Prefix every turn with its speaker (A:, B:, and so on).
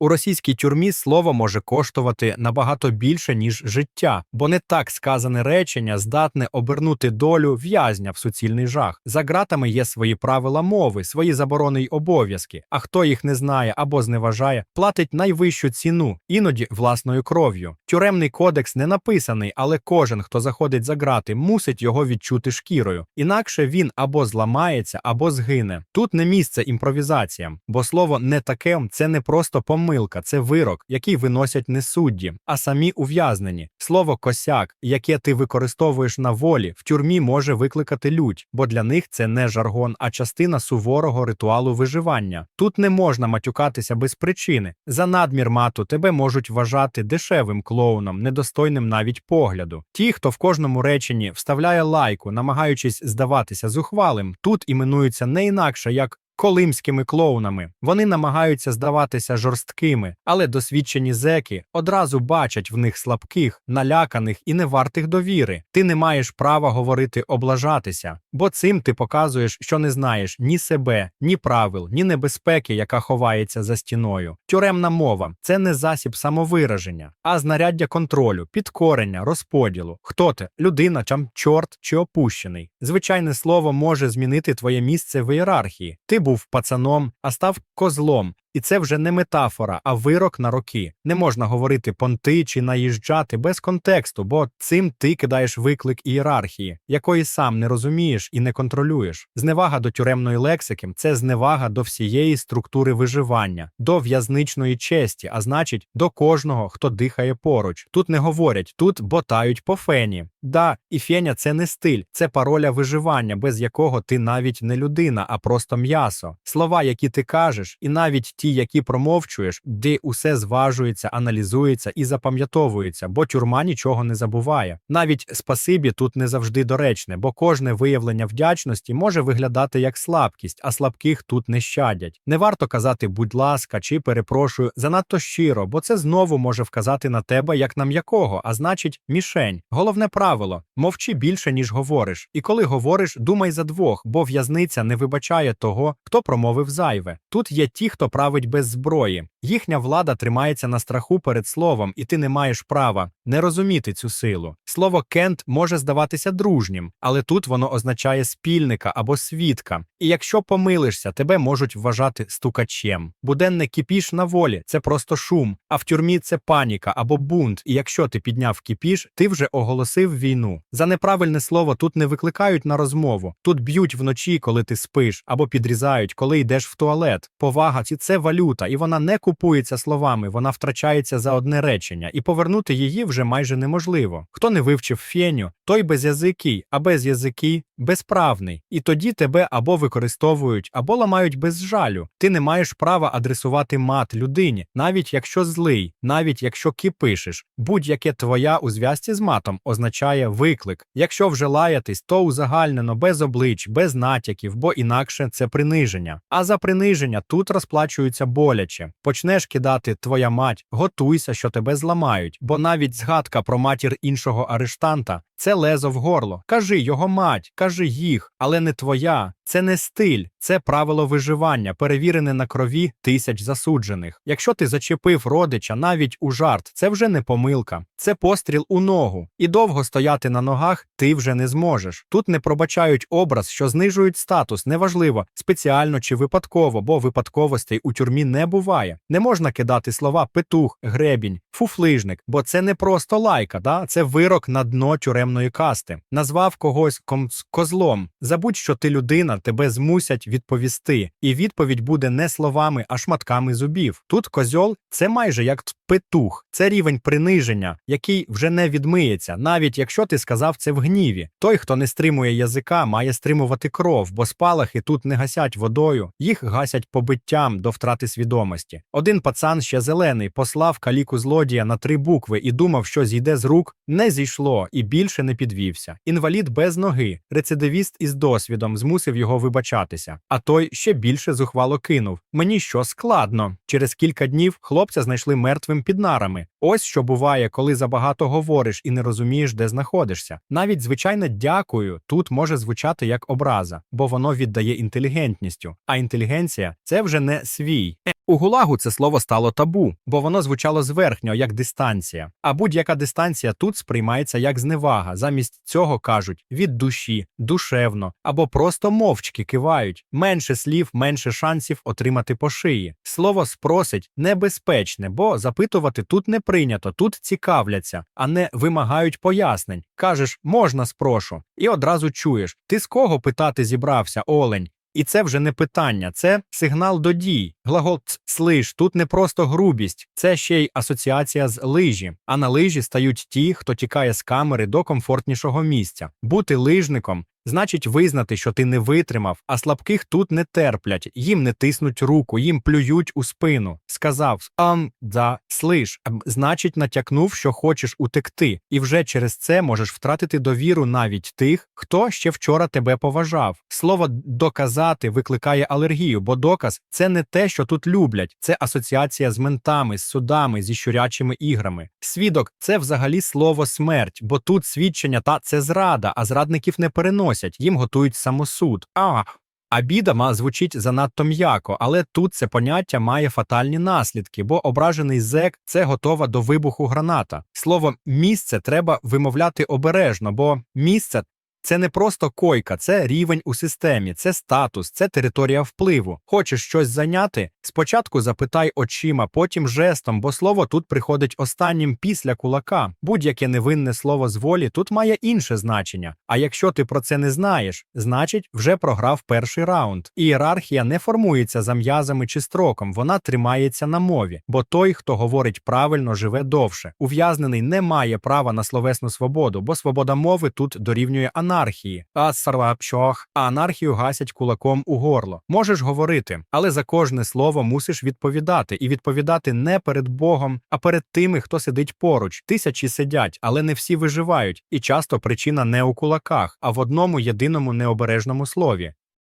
A: У російській тюрмі слово може коштувати набагато більше, ніж життя, бо не так сказане речення здатне обернути долю в'язня в суцільний жах. За ґратами є свої правила мови, свої заборони й обов'язки. А хто їх не знає або зневажає, платить найвищу ціну, іноді власною кров'ю. Тюремний кодекс не написаний, але кожен, хто заходить за ґрати, мусить його відчути шкірою. Інакше він або зламається, або згине. Тут не місце імпровізаціям, бо слово не таке це не просто помилка, це вирок, який виносять не судді, а самі ув'язнені. Слово косяк, яке ти використовуєш на волі, в тюрмі може викликати лють, бо для них це не жаргон, а частина суворого ритуалу виживання. Тут не можна матюкатися без причини. За надмір мату тебе можуть вважати дешевим клоуном, недостойним навіть погляду. Ті, хто в кожному реченні вставляє лайку, намагаючись здаватися зухвалим, тут іменуються не інакше як колимськими клоунами. Вони намагаються здаватися жорсткими, але досвідчені зеки одразу бачать в них слабких, наляканих і невартих довіри. Ти не маєш права говорити облажатися, бо цим ти показуєш, що не знаєш ні себе, ні правил, ні небезпеки, яка ховається за стіною. Тюремна мова це не засіб самовираження, а знаряддя контролю, підкорення, розподілу. Хто ти людина, чам чорт чи опущений. Звичайне слово може змінити твоє місце в ієрархії. Ти був пацаном, а став козлом. І це вже не метафора, а вирок на роки. Не можна говорити понти чи наїжджати без контексту, бо цим ти кидаєш виклик ієрархії, якої сам не розумієш і не контролюєш. Зневага до тюремної лексики це зневага до всієї структури виживання, до в'язничної честі, а значить, до кожного, хто дихає поруч. Тут не говорять, тут ботають по фені. Да, і феня це не стиль, це пароля виживання, без якого ти навіть не людина, а просто м'ясо. Слова, які ти кажеш, і навіть ті, які промовчуєш, де усе зважується, аналізується і запам'ятовується, бо тюрма нічого не забуває. Навіть спасибі тут не завжди доречне, бо кожне виявлення вдячності може виглядати як слабкість, а слабких тут не щадять. Не варто казати будь ласка чи перепрошую занадто щиро, бо це знову може вказати на тебе як на м'якого, а значить, мішень. Головне правило мовчи більше, ніж говориш. І коли говориш, думай за двох, бо в'язниця не вибачає того, хто промовив зайве. Тут є ті, хто править без зброї. Їхня влада тримається на страху перед словом, і ти не маєш права не розуміти цю силу. Слово кент може здаватися дружнім, але тут воно означає спільника або свідка. І якщо помилишся, тебе можуть вважати стукачем. Буденне кіпіш на волі це просто шум, а в тюрмі це паніка або бунт. І якщо ти підняв кіпіш, ти вже оголосив війну. За неправильне слово тут не викликають на розмову. Тут б'ють вночі, коли ти спиш, або підрізають, коли йдеш в туалет. Повага ці це валюта, і вона не купується словами, вона втрачається за одне речення, і повернути її вже майже неможливо. Хто не вивчив феню, той без безязикий, а безязикий безправний. І тоді тебе або використовують, або ламають без жалю. Ти не маєш права адресувати мат людині, навіть якщо злий, навіть якщо кипишеш. Будь-яке твоя у зв'язці з матом означає виклик. Якщо вже лаятись, то узагальнено без облич, без натяків, бо інакше це приниження. А за приниження тут розплачуються боляче. Почнеш кидати твоя мать, готуйся, що тебе зламають, бо навіть згадка про матір іншого арештанта це лезо в горло. Кажи його мать, кажи їх, але не твоя. Це не стиль, це правило виживання, перевірене на крові тисяч засуджених. Якщо ти зачепив родича навіть у жарт, це вже не помилка, це постріл у ногу. І довго стояти на ногах ти вже не зможеш. Тут не пробачають образ, що знижують статус, неважливо, спеціально чи випадково, бо випадковостей у тюрмі не буває. Не можна кидати слова петух, гребінь, фуфлижник, бо це не просто лайка, да? це вирок на дно тюремної касти. Назвав когось ком- козлом. Забудь, що ти людина, тебе змусять відповісти, і відповідь буде не словами, а шматками зубів. Тут козьол це майже як петух, це рівень приниження, який вже не відмиється, навіть якщо ти сказав це в гніві. Той, хто не стримує язика, має стримувати кров, бо спалахи тут не гасять водою, їх гасять побиттям до втрати свідомості. Один пацан ще зелений послав каліку злодія на три букви і думав, що зійде з рук, не зійшло і більше не підвівся. Інвалід без ноги, рецидивіст із досвідом змусив його вибачатися. А той ще більше зухвало кинув. Мені що складно. Через кілька днів хлопця знайшли мертвим під нарами. Ось що буває, коли забагато говориш і не розумієш, де знаходишся. Навіть звичайне дякую тут може звучати як образа, бо воно віддає інтелігентністю. А інтелігенція це вже не свій. У гулагу це слово стало табу, бо воно звучало зверхньо як дистанція. А будь-яка дистанція тут сприймається як зневага. Замість цього кажуть від душі, душевно або просто мовчки кивають. Менше слів, менше шансів отримати по шиї. Слово спросить небезпечне, бо запитувати тут не прийнято, тут цікавляться, а не вимагають пояснень. Кажеш, можна спрошу, і одразу чуєш, ти з кого питати зібрався, олень? І це вже не питання, це сигнал до дій. Глагол «слиж» тут не просто грубість, це ще й асоціація з лижі. А на лижі стають ті, хто тікає з камери до комфортнішого місця. Бути лижником значить визнати, що ти не витримав, а слабких тут не терплять, їм не тиснуть руку, їм плюють у спину. Сказав ам да слиш, значить натякнув, що хочеш утекти, і вже через це можеш втратити довіру навіть тих, хто ще вчора тебе поважав. Слово доказати викликає алергію, бо доказ це не те, що тут люблять, це асоціація з ментами, з судами, зі щурячими іграми. Свідок це взагалі слово смерть, бо тут свідчення та це зрада, а зрадників не переносять, їм готують самосуд. А. А бідама звучить занадто м'яко, але тут це поняття має фатальні наслідки, бо ображений зек це готова до вибуху граната. Слово місце треба вимовляти обережно, бо місце це не просто койка, це рівень у системі, це статус, це територія впливу. Хочеш щось зайняти? Спочатку запитай очима, потім жестом, бо слово тут приходить останнім після кулака. Будь-яке невинне слово з волі тут має інше значення. А якщо ти про це не знаєш, значить вже програв перший раунд. Ієрархія не формується за м'язами чи строком, вона тримається на мові, бо той, хто говорить правильно, живе довше. Ув'язнений не має права на словесну свободу, бо свобода мови тут дорівнює анархії. А сарлапчох, а анархію гасять кулаком у горло. Можеш говорити, але за кожне слово мусиш відповідати, і відповідати не перед Богом, а перед тими, хто сидить поруч. Тисячі сидять, але не всі виживають, і часто причина не у кулаках, а в одному єдиному необережному слові.